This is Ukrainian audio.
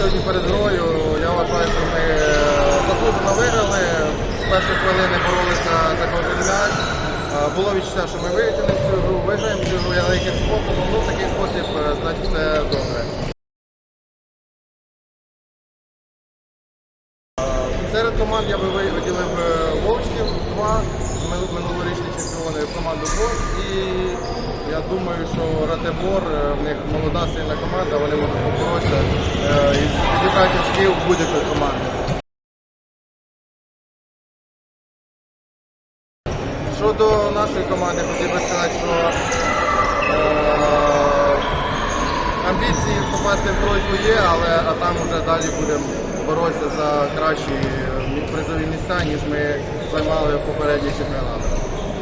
сьогодні перед грою. Я вважаю, що ми е, заслужено виграли. З першої хвилини боролися за кожен м'яч. Е, Було відчуття, що ми витягнемо цю гру, виграємо цю гру, я яким способом. Ну, в такий спосіб, е, значить, все добре. Серед команд я би виділив Вовчків, два минулорічні чемпіони команду БОС. І я думаю, що Ратебор, в них молода сильна команда, вони можуть поборотися підібрати будь-якої команди. Щодо нашої команди, хотів би сказати, що е, амбіції попасти в тройку є, але а там вже далі будемо боротися за кращі призові місця, ніж ми займали в попередніх чемпіонатах.